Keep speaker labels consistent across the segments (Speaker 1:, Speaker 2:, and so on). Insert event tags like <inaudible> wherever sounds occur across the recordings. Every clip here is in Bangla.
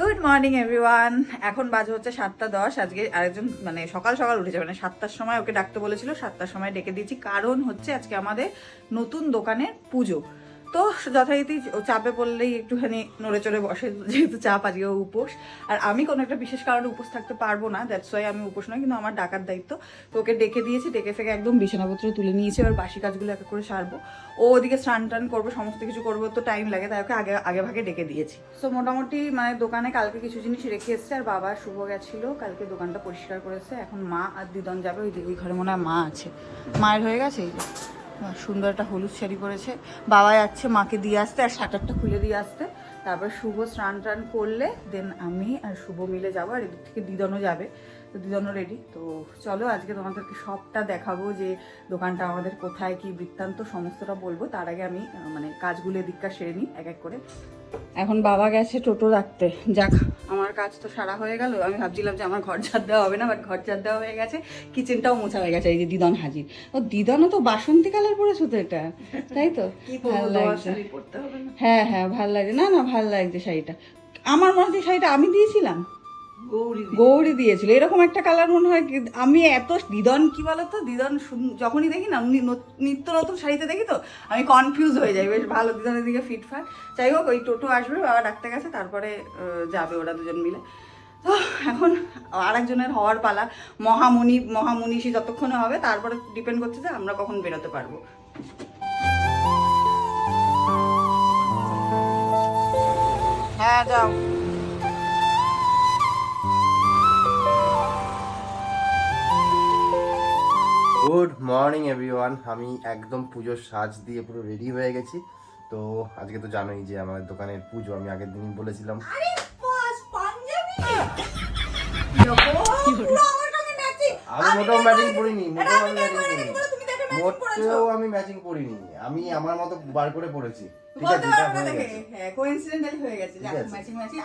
Speaker 1: গুড মর্নিং এভরিওয়ান এখন বাজে হচ্ছে সাতটা দশ। আজকে আরেকজন মানে সকাল সকাল উঠেছে। মানে সাতটার সময় ওকে ডাকতে বলেছিল, সাতটার সময় ডেকে দিয়েছি। কারণ হচ্ছে আজকে আমাদের নতুন দোকানের পুজো। তো যথারীতি চাপে পড়লেই একটুখানি নড়ে চড়ে বসে, যেহেতু চাপ আজকে উপোস। আর আমি কোনো একটা বিশেষ কারণে উপোস থাকতে পারব না দ্যাটস ওয়াই আমি উপোস নয়, কিন্তু আমার ডাকার দায়িত্ব। তো ওকে ডেকে দিয়েছি, ডেকে ফেকে একদম বিছানাপত্র তুলে নিয়েছি, এবার বাসি কাজগুলো এক করে সারবো। ও ওদিকে স্নান টান করবে, সমস্ত কিছু করব, তো টাইম লাগে, তাই ওকে আগে আগে ভাগে ডেকে দিয়েছি। তো মোটামুটি মানে দোকানে কালকে কিছু জিনিস রেখে এসছে, আর বাবা শুভ গেছিল, কালকে দোকানটা পরিষ্কার করেছে, এখন মা আর দিদন যাবে, ওই ওই ঘরে মনে হয় মা আছে। মায়ের হয়ে গেছে এই সুন্দর একটা হলুদ শাড়ি পরেছে। বাবা যাচ্ছে মাকে দিয়ে আসতে আর শাটারটা খুলে দিয়ে আসতে। তারপর শুভ স্নান টান করলে দেন আমি আর শুভ মিলে যাব আর এদিক থেকে দিদনও যাবে। তো দিদনও রেডি তো চলো আজকে তোমাদেরকে সবটা দেখাবো যে দোকানটা আমাদের কোথায় কি বৃত্তান্ত সমস্তটা বলব। তার আগে আমি মানে কাজগুলো এদিকটা সেরে নিই এক এক করে। এখন বাবা গেছে টোটো রাখতে। যাক আমার কাজ তো সারা হয়ে গেল। আমি ভাবছিলাম যে আমার ঘর ঝাড় দেওয়া হবে না বাট ঘর ঝাড় দেওয়া হয়ে গেছে। কিচেনটাও মোছা হয়ে গেছে এই যে দিদন হাজির। ও দিদনও তো বাসন্তী কালার পরেছো তো এটা? তাই তো? <laughs> ভালো লাগছে। হ্যাঁ হ্যাঁ ভালো লাগছে। না না ভালো লাগছে শাড়িটা। আমার মনে হচ্ছে শাড়িটা আমি দিয়েছিলাম।
Speaker 2: গৌরী
Speaker 1: দিয়েছিল। এরকম একটা কালার মনে হয় আমি এত, দিদন কি বলতো? দিদন যখনই দেখি না নিত্য নতুন শাড়িতে দেখি তো, আমি কনফিউজ হয়ে যাই। বেশ ভালো, দিদনের দিকে ফিটফাট যাই হোক, ওই টোটো আসবে, বাবা ডাকতে গেছে, তারপরে যাবে ওরা দুজন মিলে। তো এখন আরেকজনের হওয়ার পালা। মহামুনি মহামনীষী যতক্ষণে হবে, তারপরে ডিপেন্ড করছে যে আমরা কখন বেরোতে পারব। হ্যাঁ যাও।
Speaker 3: এভরিওয়ান আমি একদম পুজোর সাজ দিয়ে পুরো রেডি হয়ে গেছি। তো আজকে তো জানোই যে আমাদের দোকানের পুজো আমি আগের দিনই বলেছিলাম। আমি মোটামুটি ম্যাচিং পড়িনি মোটামুটি ম্যাচিং পরিনি। মোটেও আমি ম্যাচিং পরিনি আমি আমার মতো বার করে পড়েছি। হয়ে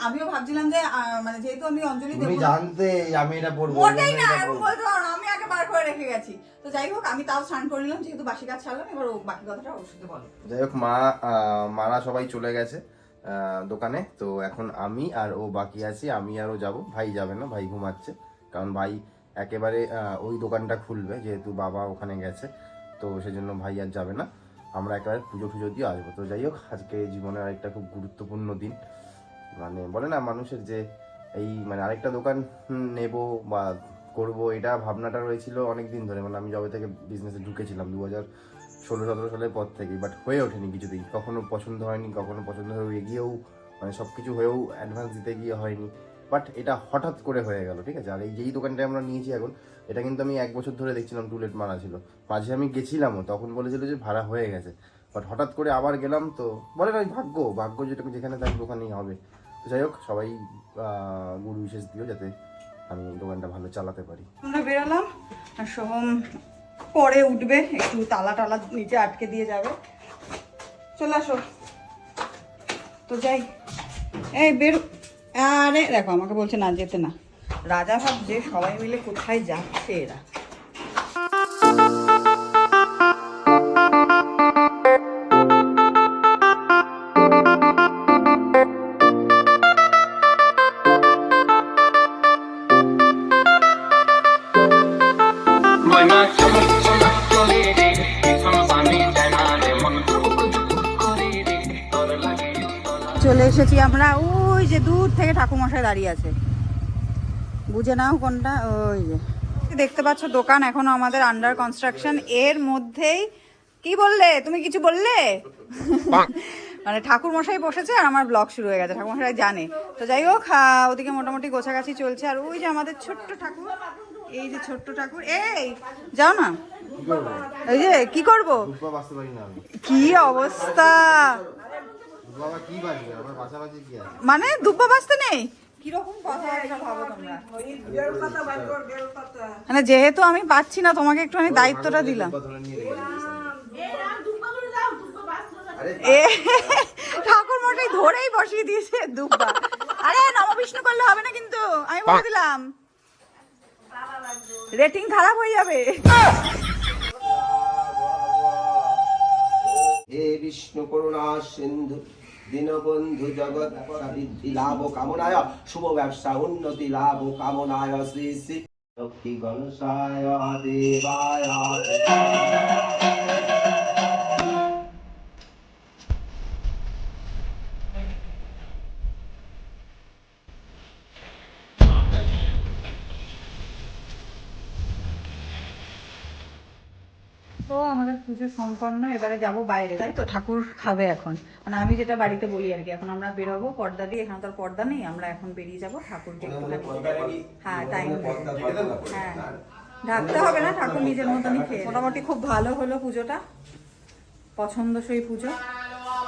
Speaker 1: আমিও ভাবছিলাম যে মানে যেহেতু আমি অঞ্জলি
Speaker 3: তুমি জানতে আমি এটা পড়ব
Speaker 1: মোটেই না
Speaker 3: এটা
Speaker 1: এরকম
Speaker 3: পরবো।
Speaker 1: বলতে পারো না, আমি আগে বার করে রেখে গেছি। তো যাই হোক আমি তাও স্নান করে নিলাম যেহেতু বাসি কাজ ছাড়লাম এবার বাকি কথাটা অবশ্যই বলো।
Speaker 3: যাই হোক মা আহ, মারা সবাই চলে গেছে আহ, দোকানে। তো এখন আমি আর ও বাকি আছি আমি আর ও যাব। ভাই যাবে না ভাই ঘুমাচ্ছে। কারণ ভাই একেবারে ওই দোকানটা খুলবে যেহেতু বাবা ওখানে গেছে। তো সেজন্য ভাই আর যাবে না। আমরা একেবারে পুজো টুজো দিয়ে আসব। তো যাই হোক, আজকে জীবনের আরেকটা খুব গুরুত্বপূর্ণ দিন। মানে বলে না, মানুষের যে এই মানে আরেকটা দোকান নেব বা করব, এটা ভাবনাটা রয়েছিল অনেক দিন ধরে। মানে আমি যবে থেকে বিজনেসে ঢুকেছিলাম দু হাজার ষোলো, সতেরো সালের পর থেকে বাট হয়ে ওঠেনি কিছুতেই কখনো পছন্দ হয়নি, কখনো পছন্দ হয়েও এগিয়েও মানে সব কিছু হয়েও অ্যাডভান্স দিতে গিয়ে হয়নি। বাট এটা হঠাৎ করে হয়ে গেল, ঠিক আছে? আর এই যেই দোকানটা আমরা নিয়েছি এখন, এটা কিন্তু আমি এক বছর ধরে দেখছিলাম টুলেট মারা ছিল। মাঝে আমি গেছিলামও, তখন বলেছিল যে ভাড়া হয়ে গেছে। বাট হঠাৎ করে আবার গেলাম তো, বলে না ভাগ্য ভাগ্য যেটা যেখানে থাকবে ওখানেই হবে। তো যাই হোক, সবাই গুরু বিশেষ দিও যাতে আমি দোকানটা ভালো চালাতে পারি।
Speaker 1: আমরা বেরোলাম, আর সোহম পরে উঠবে, একটু তালা টালা নিচে আটকে দিয়ে যাবে। চলে আসো। তো যাই। এই, বের আরে, দেখো, আমাকে বলছে না যেতে না। রাজা ভাবছে সবাই মিলে কোথায় যাচ্ছে এরা। চলে এসেছি আমরা। ওই যে দূর থেকে ঠাকুমশাই দাঁড়িয়ে আছে। বুঝে নাও কোনটা ওই যে। দেখতে পাচ্ছ দোকান এখনও আমাদের আন্ডার কনস্ট্রাকশন এর মধ্যেই কি বললে? তুমি কিছু বললে? মানে ঠাকুর মশাই বসেছে আর আমার ব্লগ শুরু হয়ে গেছে ঠাকুর মশাই জানে। তো যাই হোক ওদিকে মোটামুটি গোছাগাছি চলছে। আর ওই যে আমাদের ছোট্ট ঠাকুর এই যে ছোট্ট ঠাকুর এই যাও না।
Speaker 3: কি
Speaker 1: এই যে কি করব? কি অবস্থা? মানে দুব্বা বাঁচতে নেই? মানে যেহেতু আমি পাচ্ছি না তোমাকে একটুখানি দায়িত্বটা দিলাম। ঠাকুর মশাই ধরেই বসিয়ে দিয়েছে দুব্বা আরে নববিষ্ণু করলে হবে না কিন্তু? আমি বলে দিলাম। রেটিং খারাপ হয়ে যাবে।
Speaker 4: হে বিষ্ণু করুণা সিন্ধু।
Speaker 2: দীনবন্ধু জগৎ বৃদ্ধি লাভ কামনায়। শুভ ব্যবসা, উন্নতি, লাভ কামনায়। শ্রী শ্রী লক্ষ্মী গণসায় দেবায়
Speaker 1: পুজো সম্পন্ন এবারে যাব বাইরে। তাই তো ঠাকুর খাবে এখন। মানে আমি যেটা বাড়িতে বলি আর কি এখন আমরা বেরোবো পর্দা দিয়ে এখানে তো আর পর্দা নেই আমরা এখন বেরিয়ে যাব ঠাকুরকে হ্যাঁ টাইম হ্যাঁ ঢাকতে হবে না ঠাকুর নিজের মতনই খেয়ে মোটামুটি খুব ভালো হলো পুজোটা। পছন্দসই পুজো।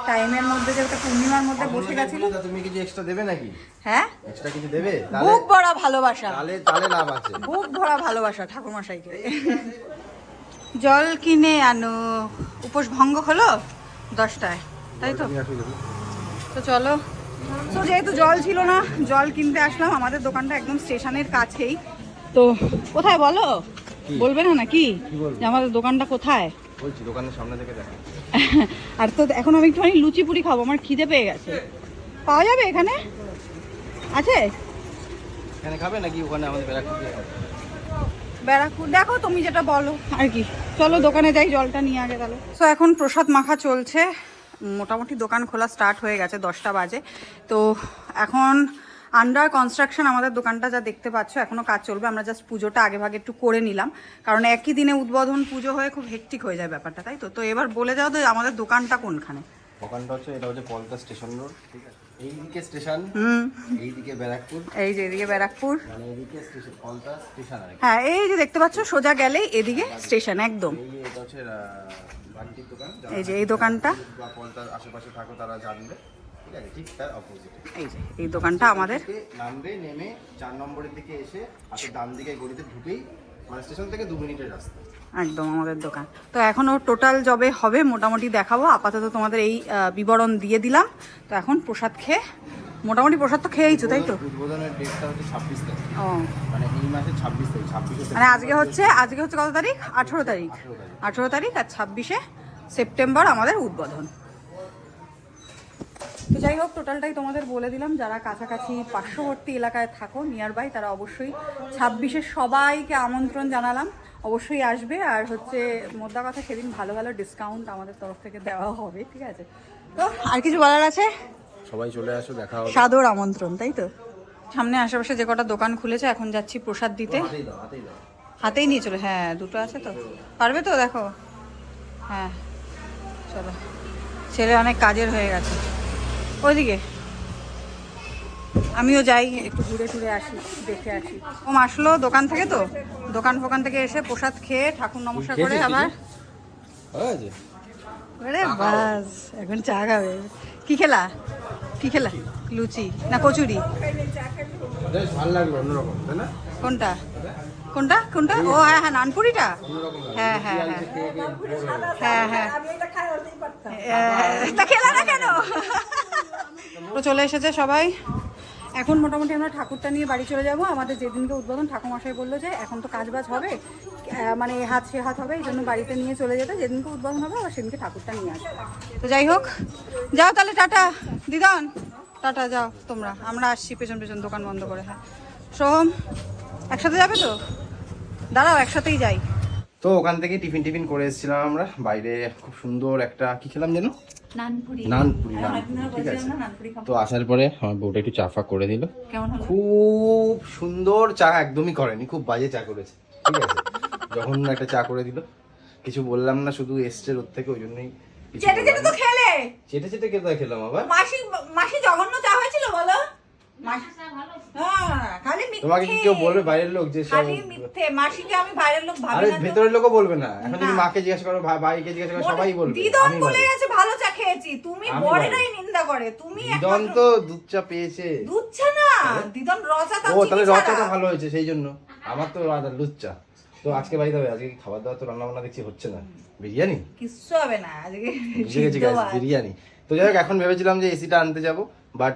Speaker 1: টাইমের মধ্যে যে একটা পূর্ণিমার মধ্যে বসে গেছিল
Speaker 3: তুমি কিছু এক্সট্রা দেবে নাকি?
Speaker 1: হ্যাঁ?
Speaker 3: এক্সট্রা কিছু দেবে?
Speaker 1: বুক ভরা ভালোবাসা।
Speaker 3: তাহলে তাহলে লাভ আছে।
Speaker 1: বুক ভরা ভালোবাসা ঠাকুরমশাইকে। জল কিনে আনো। উপোস ভঙ্গ হলো? দশটায়। তাই তো? তো চলো। তো যেহেতু জল ছিল না জল কিনতে আসলাম। আমাদের দোকানটা একদম স্টেশনের কাছেই। তো কোথায় বলো? বলবে না নাকি? যে আমাদের দোকানটা কোথায়?
Speaker 3: বলছি দোকানের সামনে থেকে দেখো। <laughs>
Speaker 1: আর তো এখন আমি একটুখানি লুচি পুরি খাব আমার খিদে পেয়ে গেছে। পাওয়া যাবে এখানে? আছে?
Speaker 3: এখানে খাবে নাকি? ওখানে আমাদের ব্যারাকপুর?
Speaker 1: ব্যারাকপুর। দেখো তুমি যেটা বলো, আর কি। চলো দোকানে যাই, জলটা নিয়ে আগে তাহলে তো এখন প্রসাদ মাখা চলছে। মোটামুটি দোকান খোলা স্টার্ট হয়ে গেছে, দশটা বাজে। তো, এখন আন্ডার কনস্ট্রাকশন আমাদের দোকানটা যা দেখতে পাচ্ছ, এখনও কাজ চলবে। আমরা জাস্ট পুজোটা আগে ভাগে একটু করে নিলাম। কারণ একই দিনে উদ্বোধন পুজো হয়ে খুব হেকটিক হয়ে যায় ব্যাপারটা, তাই তো? তো এবার বলে যাও তো আমাদের দোকানটা কোনখানে?
Speaker 3: দোকানটা হচ্ছে, এটা হচ্ছে পলতা স্টেশন রোড ঠিক আছে? এইদিকে স্টেশন এইদিকে ব্যারাকপুর।
Speaker 1: এই যে এদিকে ব্যারাকপুর।
Speaker 3: মানে এইদিকে স্টেশন পলতা স্টেশন
Speaker 1: হ্যাঁ এই যে দেখতে পাচ্ছ সোজা গেলেই এদিকে স্টেশন একদম।
Speaker 3: এই যে
Speaker 1: এই যে এই দোকানটা।
Speaker 3: আশেপাশে থাকো তারা জানবে। ঠিক আছে ঠিক তার অপোজিটে
Speaker 1: এই যে এই দোকানটা আমাদের।
Speaker 3: নামবে নেমে চার নম্বরের দিকে এসে ডান দিকে গলিতে ঢুকেই মানে স্টেশন থেকে দু মিনিটের রাস্তা।
Speaker 1: একদম আমাদের দোকান। তো এখনও টোটাল জবে হবে মোটামুটি দেখাবো। আপাতত তোমাদের এই বিবরণ দিয়ে দিলাম। তো এখন প্রসাদ খেয়ে মোটামুটি প্রসাদ তো খেয়েইছো তাই তো?
Speaker 3: মানে
Speaker 1: মানে আজকে হচ্ছে আজকে হচ্ছে কত তারিখ? আঠেরো তারিখ।
Speaker 3: তারিখ।
Speaker 1: আঠেরো তারিখ আর ছাব্বিশে সেপ্টেম্বর আমাদের উদ্বোধন। তো যাই হোক টোটালটাই তোমাদের বলে দিলাম। যারা কাছাকাছি পার্শ্ববর্তী এলাকায় থাকো নিয়ার বাই তারা অবশ্যই ছাব্বিশে সবাইকে আমন্ত্রণ জানালাম। অবশ্যই আসবে আর হচ্ছে মোদ্দা কথা সেদিন ভালো ভালো ডিসকাউন্ট আমাদের তরফ থেকে দেওয়া হবে ঠিক আছে? তো আর কিছু বলার আছে?
Speaker 3: সবাই চলে আসো দেখা হবে।
Speaker 1: সাদর আমন্ত্রণ তাই তো? সামনে আশেপাশে যে কটা দোকান খুলেছে এখন যাচ্ছি প্রসাদ দিতে।
Speaker 3: হাতেই
Speaker 1: নিয়ে চলে হ্যাঁ দুটো আছে তো। পারবে তো দেখো? হ্যাঁ চলো। ছেলে অনেক কাজের হয়ে গেছে। ওইদিকে। আমিও যাই একটু ঘুরে টুরে আসি দেখে আসি। ও আসলো দোকান থেকে তো? দোকান ফোকান থেকে এসে প্রসাদ খেয়ে ঠাকুর নমস্কার করে আবার আরে বাস এখন চা খাবে। কি খেলা? কি খেলা? লুচি না কচুরি? কোনটা? কোনটা? কোনটা? ও হ্যাঁ হ্যাঁ নানপুরিটা। হ্যাঁ হ্যাঁ হ্যাঁ।
Speaker 3: হয়ে।
Speaker 1: হ্যাঁ। তা খেলা না কেন? চলে এসেছে সবাই। এখন মোটামুটি আমরা ঠাকুরটা নিয়ে বাড়ি চলে যাব। আমাদের যেদিনকে উদ্বোধন, ঠাকুরমশাই বলল যে এখন তো কাজ বাজ হবে মানে হাত সে হাত হবে, এই জন্য বাড়িতে নিয়ে চলে যেতে। যেদিনকে উদ্বোধন হবে, আবার সেদিনকে ঠাকুরটা নিয়ে আসবে। তো যাই হোক, যাও তাহলে টাটা। দিদান, টাটা, যাও তোমরা। আমরা আসছি পেছন পেছন, দোকান বন্ধ করে। হ্যাঁ। সোহম, একসাথে যাবে তো? দাঁড়াও, একসাথেই যাই।
Speaker 3: তো ওখান থেকে টিফিন টিফিন করে এসেছিলাম আমরা। বাইরে খুব সুন্দর একটা, কি খেলাম যেন?
Speaker 1: নানপুরি।
Speaker 3: ঠিক আছে। তো আসার পরে আমার বউটা একটু চা ফা করে দিল। খুব সুন্দর চা একদমই করেনি খুব বাজে চা করেছে ঠিক আছে। যখন একটা চা করে দিল কিছু বললাম না শুধু এসছে ওর থেকে ওই জন্যই
Speaker 1: চেটে চেটে তো। খেলে।
Speaker 3: চেটে চেটে কেটে খেলাম আবার?
Speaker 1: মাসি মাসি জঘন্য চা হয়েছিল বলো। হ্যাঁ, খালি মিথ্যে।
Speaker 3: তোমাকে কি কেউ বলবে বাইরের লোক যে
Speaker 1: খালি মিথ্যে। মাসিকে আমি বাইরের লোক ভাবি
Speaker 3: আরে ভেতরের লোকও বলবে না। এখন যদি মাকে জিজ্ঞাসা করো ভাই ভাইকে জিজ্ঞাসা করো সবাই বলবে।
Speaker 1: দিদন বলে গেছে ভালো চা খেয়েছি। তুমি বড়েরাই নিন্দা করে। তুমি
Speaker 3: দিদন তো দুধ চা পেয়েছে।
Speaker 1: দুধ চা না। দিদন রচা তা
Speaker 3: ও তাহলে রচাটা ভালো হয়েছে সেই জন্য। আমার তো আদা লুচ্চা তো আজকে বাড়িতে হবে আজকে খাবার দাবার তো রান্না বান্না দেখছি হচ্ছে না। বিরিয়ানি?
Speaker 1: কিচ্ছু হবে না আজকে।
Speaker 3: বিরিয়ানি। তো যাই হোক এখন ভেবেছিলাম যে এসিটা আনতে যাব। বাট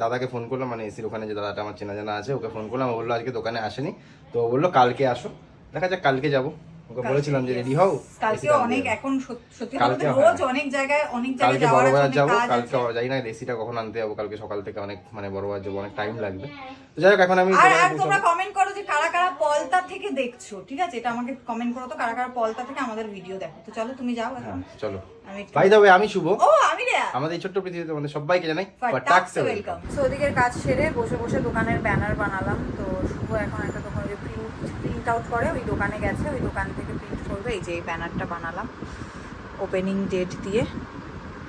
Speaker 3: দাদাকে ফোন করলাম মানে এসির ওখানে যে দাদাটা আমার চেনা জানা আছে ওকে ফোন করলাম ও বলল আজকে দোকানে আসেনি। তো বলল কালকে আসো দেখা যাক কালকে যাব। ওকে বলেছিলাম যে রেডি হও
Speaker 1: কালকে
Speaker 3: টা
Speaker 1: অনেক
Speaker 3: যাব।
Speaker 1: এখন সত্যি বলতে রোজ অনেক জায়গায় অনেক জায়গায় যাওয়ার আছে
Speaker 3: বাজার
Speaker 1: অনেক
Speaker 3: যাব
Speaker 1: কাজ
Speaker 3: কালকে
Speaker 1: আছে।
Speaker 3: না এসিটা কখন আনতে যাব কালকে সকাল থেকে অনেক মানে বড় বাজার যাব অনেক টাইম লাগবে। তো যাই হোক এখন আমি
Speaker 1: আর আর তোমরা কমেন্ট করো যে কারা কারা পলতা থেকে দেখছ ঠিক আছে? এটা আমাকে কমেন্ট করো তো কারা কারা পলতা থেকে আমাদের ভিডিও দেখো। তো চলো তুমি যাও এখন।
Speaker 3: হ্যাঁ চলো।
Speaker 1: একটু-
Speaker 3: ভাই দাবে আমি শুভ।
Speaker 1: ও আমি রে
Speaker 3: আমাদের এই ছোট্ট পৃথিবীতে তোমাদের সবাইকে জানাই
Speaker 1: টাক্সে ওয়েলকাম সো ওদিকের কাজ সেরে বসে বসে দোকানের ব্যানার বানালাম। তো শুভ এখন একটা দোকান যে প্রিন্ট প্রিন্ট আউট করে ওই দোকানে গেছে। ওই দোকান থেকে প্রিন্ট করবে। এই যে এই ব্যানারটা বানালাম। ওপেনিং ডেট দিয়ে।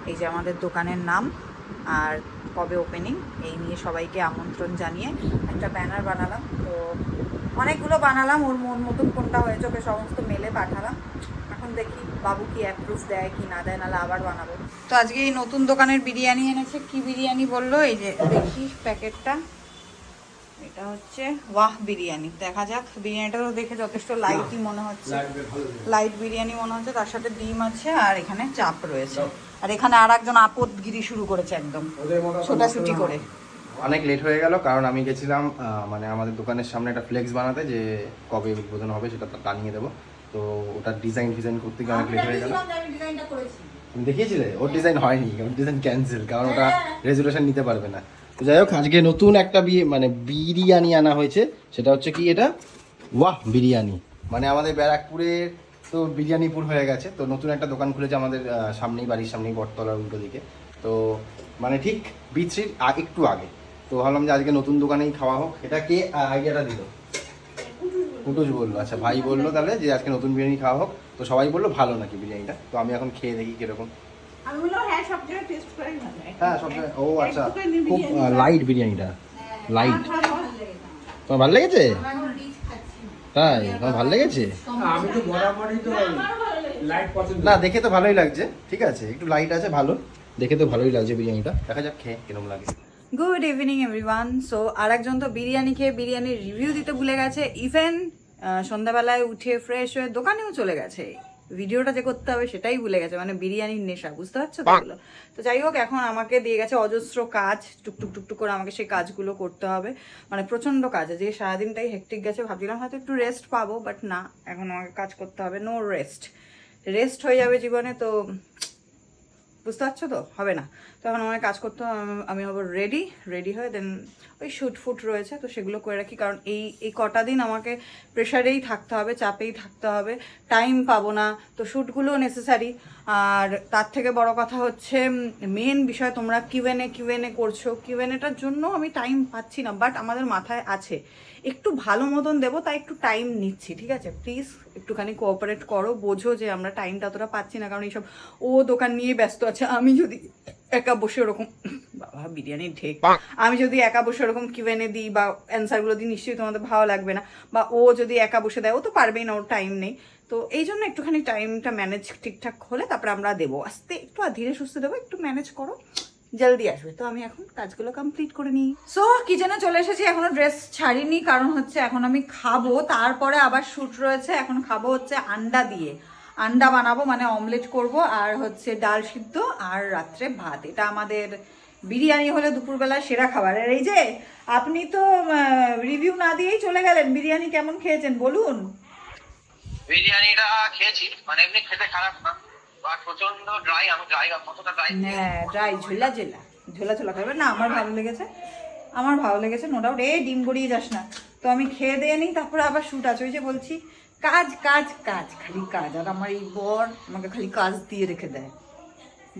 Speaker 1: এই যে আমাদের দোকানের নাম আর কবে ওপেনিং এই নিয়ে সবাইকে আমন্ত্রণ জানিয়ে একটা ব্যানার বানালাম। তো অনেকগুলো বানালাম। ওর মন মতন কোনটা হয়েছে ওকে সমস্ত মেলে পাঠালাম। দেখি বাবু কি অ্যাপ্রুভ দেয় কি না দেয় নাহলে আবার বানাবো। তো আজকে এই নতুন দোকানের বিরিয়ানি এনেছে। কি বিরিয়ানি বলল? এই যে দেখি প্যাকেটটা। এটা হচ্ছে ওয়াহ বিরিয়ানি। দেখা যাক বিরিয়ানিটা তো দেখে যথেষ্ট লাইটই মনে হচ্ছে। লাইট বিরিয়ানি। মনে হচ্ছে। তার সাথে ডিম আছে আর এখানে চাপ রয়েছে। আর এখানে আর একজন আপদগিরি শুরু করেছে একদম। ছোটাছুটি করে।
Speaker 3: অনেক লেট হয়ে গেল কারণ আমি গেছিলাম আহ, মানে আমাদের দোকানের সামনে একটা ফ্লেক্স বানাতে যে কবে উদ্বোধন হবে সেটা তা- টানিয়ে দেবো। তো ওটার ডিজাইন ফিজাইন করতে গিয়ে অনেক লেট হয়ে গেল। তুমি দেখিয়েছিলে? ওর ডিজাইন হয়নি ওর ডিজাইন ক্যান্সেল কারণ ওটা রেজুলেশন নিতে পারবে না। তো যাই হোক আজকে নতুন একটা বিয়ে মানে বিরিয়ানি আনা হয়েছে। সেটা হচ্ছে কি এটা? ওয়াহ বিরিয়ানি। মানে আমাদের ব্যারাকপুরে তো বিরিয়ানিপুর হয়ে গেছে। তো নতুন একটা দোকান খুলেছে আমাদের সামনেই বাড়ির সামনেই বটতলার উল্টো দিকে। তো মানে ঠিক বিচ্ছির একটু আগে। তো ভাবলাম যে আজকে নতুন দোকানেই খাওয়া হোক। এটা কে আইডিয়াটা দিল? কুটুস বলল আচ্ছা ভাই বলল তাহলে যে আজকে নতুন বিরিয়ানি খাওয়া হোক। তো সবাই বলল ভালো নাকি বিরিয়ানিটা? তো আমি এখন খেয়ে দেখি কীরকম।
Speaker 4: আমি বললাম হ্যাঁ সব জায়গায় টেস্ট
Speaker 3: হ্যাঁ সব জায়গায়- ও আচ্ছা। খুব লাইট বিরিয়ানিটা। লাইট তোমার ভালো লেগেছে? তাই? তোমার ভালো লেগেছে?
Speaker 5: আমি তো বরাবরই তো লাইট পছন্দ
Speaker 3: না দেখে তো ভালোই লাগছে। ঠিক আছে একটু লাইট আছে ভালো। দেখে তো ভালোই লাগছে বিরিয়ানিটা। দেখা যাক খেয়ে কীরকম লাগে।
Speaker 1: গুড ইভিনিং এভরিওয়ান সো আর একজন তো বিরিয়ানি খেয়ে বিরিয়ানির রিভিউ দিতে ভুলে গেছে। ইভেন সন্ধ্যাবেলায় উঠে ফ্রেশ হয়ে দোকানেও চলে গেছে। ভিডিওটা যে করতে হবে সেটাই ভুলে গেছে মানে বিরিয়ানির নেশা, বুঝতে পারছ তো তো যাই হোক, এখন আমাকে দিয়ে গেছে অজস্র কাজ, টুকটুক টুকটুক করে আমাকে সেই কাজগুলো করতে হবে। মানে প্রচণ্ড কাজ, যে সারাদিনটাই হেক্টিক গেছে, ভাবছিলাম হয়তো একটু রেস্ট পাবো বাট না, এখন আমাকে কাজ করতে হবে নো রেস্ট রেস্ট হয়ে যাবে জীবনে, তো বুঝতে পারছ তো? হবে না। তখন আমার কাজ করতে আমি- হব রেডি রেডি হয়ে দেন ওই শুট ফুট রয়েছে, তো সেগুলো করে রাখি। কারণ এই এই কটা দিন আমাকে প্রেশারেই থাকতে হবে, চাপেই থাকতে হবে। টাইম পাবো না, তো শ্যুটগুলো নেসেসারি আর তার থেকে বড় কথা হচ্ছে মেন বিষয় তোমরা কিউএনএ কিউএনএ করছ। কিউএনএটার জন্য আমি টাইম পাচ্ছি না বাট আমাদের মাথায় আছে। একটু ভালো মতন দেবো তাই একটু টাইম নিচ্ছি ঠিক আছে? প্লিজ একটুখানি কোঅপারেট করো বোঝো যে আমরা টাইমটা অতটা পাচ্ছি না কারণ এইসব ও দোকান নিয়ে ব্যস্ত আছে আমি যদি একা বসে ওরকম বাবা বিরিয়ানি ঢেক। আমি যদি একা বসে ওরকম কিউএনএ দিই বা অ্যান্সারগুলো দিই নিশ্চয়ই তোমাদের ভালো লাগবে না। বা ও যদি একা বসে দেয় ও তো পারবেই না ওর টাইম নেই। তো এই জন্য একটুখানি টাইমটা ম্যানেজ ঠিকঠাক হলে তারপরে আমরা দেবো। আস্তে একটু আর ধীরে সুস্থে দেবো একটু ম্যানেজ করো। জলদি আসবে। তো আমি এখন কাজগুলো কমপ্লিট করে নিই। সো কিচেনে চলে এসেছি এখনও ড্রেস ছাড়িনি কারণ হচ্ছে এখন আমি খাব। তারপরে আবার শ্যুট রয়েছে এখন খাব হচ্ছে আন্ডা দিয়ে। আন্ডা বানাবো মানে অমলেট করব আর হচ্ছে ডাল সিদ্ধ আর রাত্রে ভাত। এটা আমাদের বিরিয়ানি হলে দুপুরবেলা সেরা খাবার। আর এই যে আপনি তো রিভিউ না দিয়েই চলে গেলেন। বিরিয়ানি কেমন খেয়েছেন বলুন।
Speaker 6: বিরিয়ানিটা খেয়েছি মানে এমনি খেতে খারাপ না। বাট প্রচণ্ড ড্রাই আমি ড্রাই কতটা ড্রাই
Speaker 1: হ্যাঁ ড্রাই ঝোলা ঝোলা ঝোলা ঝোলা খাবে না আমার ভালো লেগেছে। আমার ভালো লেগেছে নো ডাউট এ ডিম গড়িয়ে যাস না। তো আমি খেয়ে দিয়ে নিই তারপরে আবার শুট আছে। ওই যে বলছি কাজ কাজ কাজ খালি কাজ। আর আমার এই বর আমাকে খালি কাজ দিয়ে রেখে দেয়।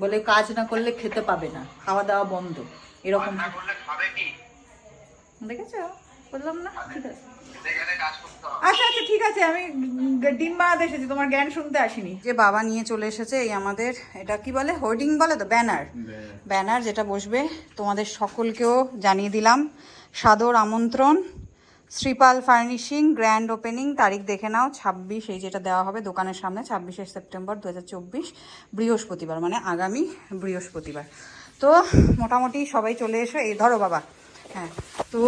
Speaker 1: বলে কাজ না করলে খেতে পাবে না খাওয়া দাওয়া বন্ধ। এরকম। দেখেছ? বললাম না ঠিক আছে।
Speaker 6: সেখানে কাজ করতে হবে
Speaker 1: আচ্ছা আচ্ছা ঠিক আছে আমি ডিম বানাতে এসেছি তোমার জ্ঞান শুনতে আসিনি। যে বাবা নিয়ে চলে এসেছে এই আমাদের এটা কি বলে? হোর্ডিং বলে তো? ব্যানার। ব্যানার। যেটা বসবে তোমাদের সকলকেও জানিয়ে দিলাম। সাদর আমন্ত্রণ শ্রীপাল ফার্নিশিং গ্র্যান্ড ওপেনিং তারিখ দেখে নাও ছাব্বিশ এই যেটা দেওয়া হবে দোকানের সামনে ছাব্বিশে সেপ্টেম্বর দুই হাজার চব্বিশ বৃহস্পতিবার মানে আগামী বৃহস্পতিবার। তো মোটামুটি সবাই চলে এসো এই ধরো বাবা। হ্যাঁ তো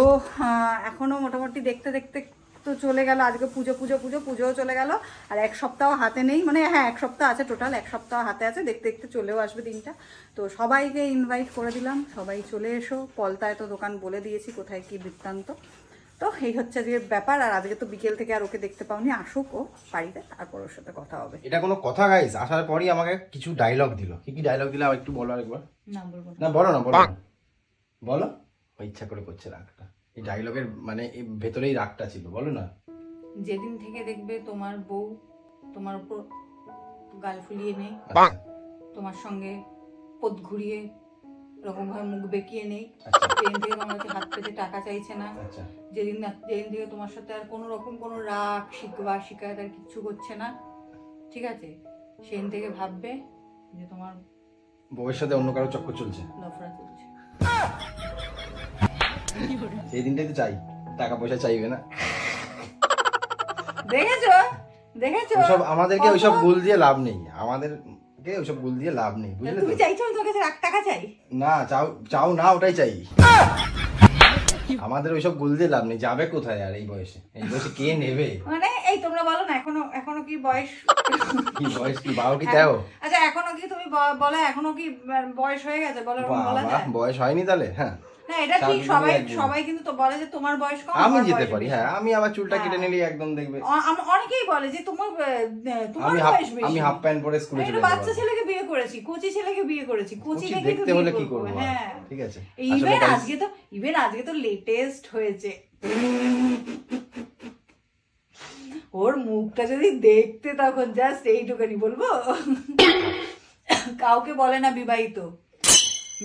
Speaker 1: আহ, এখনও মোটামুটি দেখতে দেখতে তো চলে গেল আজকে পুজো পুজো পুজো পুজোও চলে গেল আর এক সপ্তাহ হাতে নেই মানে হ্যাঁ এক সপ্তাহ আছে টোটাল এক সপ্তাহ হাতে আছে দেখতে দেখতে চলেও আসবে দিনটা। তো সবাইকে ইনভাইট করে দিলাম সবাই চলে এসো পলতায় তো দোকান বলে দিয়েছি কোথায় কি বৃত্তান্ত। তো এই হচ্ছে আজকে ব্যাপার আর আজকে তো বিকেল থেকে আর ওকে দেখতে পাওনি আসুক ও বাড়িতে তারপর ওর সাথে কথা হবে।
Speaker 3: এটা কোনো কথা গাইস আসার পরই আমাকে কিছু ডায়লগ দিল। কি কি ডায়লগ দিলে একটু বলো আরেকবার।
Speaker 1: না বলব না
Speaker 3: না বলো না। বলো বলো। ও ইচ্ছা করে করছে রাগটা। এই ডায়লগের মানে ভেতরেই রাগটা ছিল বলো না?
Speaker 1: যেদিন থেকে দেখবে তোমার বউ তোমার উপর গাল ফুলিয়ে নেই
Speaker 3: আচ্ছা।
Speaker 1: তোমার সঙ্গে পদ ঘুরিয়ে এরকম ভাবে মুখ বেঁকিয়ে নেই
Speaker 3: আচ্ছা।
Speaker 1: যেদিন থেকে তোমার কাছে হাত পেতে টাকা চাইছে না
Speaker 3: আচ্ছা।
Speaker 1: যেদিন না- যেদিন থেকে তোমার সাথে আর কোনো রকম কোনো রাগ শিকবা শিকায়ত আর কিচ্ছু করছে না ঠিক আছে? সেদিন থেকে ভাববে যে তোমার
Speaker 3: বউয়ের সাথে অন্য কারও চক্কর চলছে।
Speaker 1: লফড়া চলছে।
Speaker 3: সেই দিনটাই তো চাই। টাকা পয়সা চাইবে না।
Speaker 1: দেখেছ? দেখেছ?
Speaker 3: ওইসব আমাদেরকে ওইসব গুল দিয়ে লাভ নেই। আমাদেরকে ওইসব গুল দিয়ে লাভ নেই বুঝলে
Speaker 1: তুমি চাইছো তোর কাছে লাখ টাকা চাই?
Speaker 3: না চাও চাও না ওটাই চাই। আমাদের ওইসব গুল দিয়ে লাভ নেই। যাবে কোথায় আর এই বয়সে? এই বয়সে কে নেবে?
Speaker 1: মানে এই তোমরা বলো না এখনও এখনও কি বয়স?
Speaker 3: কি বয়স কি? বারো কি তেরো
Speaker 1: আচ্ছা এখনও কি তুমি বলো এখনও কি বয়স হয়ে গেছে? বলো বলা যায়?
Speaker 3: বয়স হয়নি তাহলে? হ্যাঁ।
Speaker 1: না এটা ঠিক সবাই সবাই কিন্তু তো বলে যে তোমার বয়স কম
Speaker 3: আমি যেতে পারি হ্যাঁ আমি আবার চুলটা কেটে
Speaker 1: হ্যাঁ।
Speaker 3: নিলে একদম দেখবে।
Speaker 1: অনেকেই বলে যে তোমার তোমার বয়স বেশি।
Speaker 3: আমি হাফ প্যান্ট পরে স্কুলে চলে
Speaker 1: বাচ্চা ছেলেকে বিয়ে করেছি কোচি ছেলেকে বিয়ে করেছি কোচি
Speaker 3: দেখতে হলে কি
Speaker 1: করব, হ্যাঁ।
Speaker 3: ঠিক আছে।
Speaker 1: ইভেন আজকে তো ইভেন আজকে তো লেটেস্ট হয়েছে। ওর মুখটা যদি দেখতে তখন জাস্ট এইটুখানি বলব। কাউকে বলে না বিবাহিত।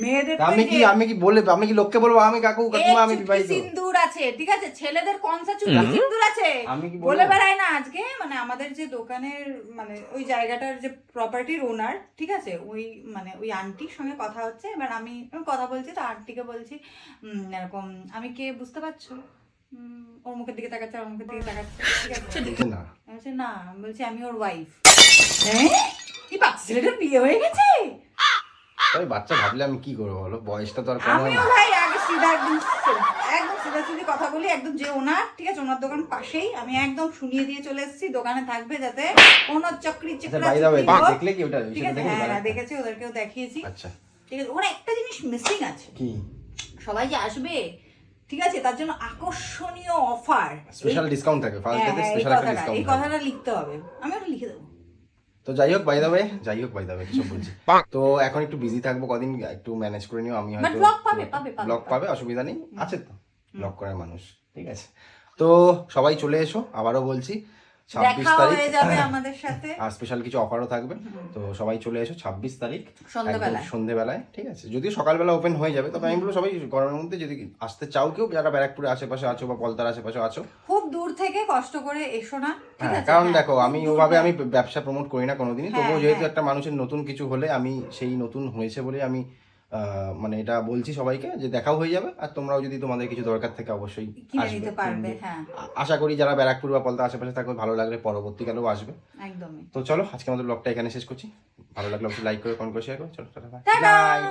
Speaker 1: মেয়েদের
Speaker 3: আমি কি আমি কি বলে আমি কি লোককে বলব? আমি কাকু কাকিমা আমি বিবাহিত।
Speaker 1: সিন্দুর আছে ঠিক আছে? ছেলেদের কনসা চুটকি সিন্দুর আছে।
Speaker 3: আমি কি
Speaker 1: বলে বেড়ায় না আজকে মানে আমাদের যে দোকানের মানে ওই জায়গাটার যে প্রপার্টির ওনার ঠিক আছে? ওই মানে ওই আন্টির সঙ্গে কথা হচ্ছে। এবার আমি কথা বলছি তো আন্টিকে বলছি এরকম আমি কে বুঝতে পারছ? ওর মুখের দিকে তাকাচ্ছে ওর মুখের দিকে তাকাচ্ছে ঠিক আছে?
Speaker 3: না।
Speaker 1: আমি বলছি না। আমি বলছি আমি ওর ওয়াইফ হ্যাঁ? কি বাচ্চা ছেলেটার বিয়ে হয়ে গেছে?
Speaker 3: ওই বাচ্চা ভাবলে আমি কি করব বলো? বয়সটা তো আর কম হয় না।
Speaker 1: ভাই আগে সিধা একদম একদম সিধা সিধি কথা বলি একদম যে ওনার ঠিক আছে ওনার দোকান পাশেই। আমি একদম শুনিয়ে দিয়ে চলে এসেছি দোকানে থাকবে যাতে কোনো চক্রি চিকরা
Speaker 3: দেখলে কি ওটা?
Speaker 1: ঠিক আছে হ্যাঁ দেখেছি ওদেরকেও দেখিয়েছি।
Speaker 3: আচ্ছা।
Speaker 1: ঠিক আছে ওরা একটা জিনিস মিসিং আছে।
Speaker 3: কি?
Speaker 1: সবাই যে আসবে ঠিক আছে তার জন্য আকর্ষণীয় অফার
Speaker 3: স্পেশাল ডিসকাউন্ট থাকে ফার্স্ট ডেতে স্পেশাল একটা ডিসকাউন্ট
Speaker 1: এই কথাটা লিখতে হবে। আমি ওটা লিখে দেবো।
Speaker 3: তো যাই হোক বাই দাবে যাই হোক বাই দাবে কিছু বলছি। তো এখন একটু বিজি থাকব কদিন একটু ম্যানেজ করে নিও আমি হয়তো
Speaker 1: ব্লক পাবে, পাবে, পাবে,
Speaker 3: ব্লগ
Speaker 1: পাবে।
Speaker 3: পাবে অসুবিধা নেই আছে তো। ব্লগ করার মানুষ ঠিক আছে। তো সবাই চলে এসো আবারও বলছি ছাব্বিশ তারিখ।
Speaker 1: হয়ে আমাদের সাথে।
Speaker 3: আর স্পেশাল কিছু অফারও থাকবে। তো সবাই চলে এসো ছাব্বিশ তারিখ
Speaker 1: সন্ধ্যেবেলায়।
Speaker 3: ঠিক আছে? যদিও সকালবেলা ওপেন হয়ে যাবে তবে আমি বলব সবাই গরমের মধ্যে যদি আসতে চাও কেউ যারা ব্যারাকপুরের আশেপাশে আছো বা পলতার আশেপাশে আছো।
Speaker 1: খুব দূর থেকে কষ্ট করে এসো না
Speaker 3: হ্যাঁ কারণ
Speaker 1: হ্যাঁ,
Speaker 3: দেখো আমি ওভাবে আমি ব্যবসা প্রমোট করি না কোনোদিনই।
Speaker 1: হ্যাঁ,
Speaker 3: তবুও যেহেতু। একটা মানুষের নতুন কিছু হলে আমি সেই নতুন হয়েছে বলে আমি মানে এটা বলছি সবাইকে যে দেখাও হয়ে যাবে আর তোমরাও যদি তোমাদের কিছু দরকার থাকে অবশ্যই আসবে।
Speaker 1: হ্যাঁ।
Speaker 3: আশা করি যারা ব্যারাকপুর বা পলতা আশেপাশে থাকবে ভালো লাগলে পরবর্তীকালেও আসবে।
Speaker 1: একদমই।
Speaker 3: তো চলো আজকে আমাদের ব্লগটা এখানে শেষ করছি। ভালো লাগলে অবশ্যই লাইক করে কমেন্ট করে শেয়ার করো। চলো টাটা
Speaker 1: টাটা!
Speaker 3: বাই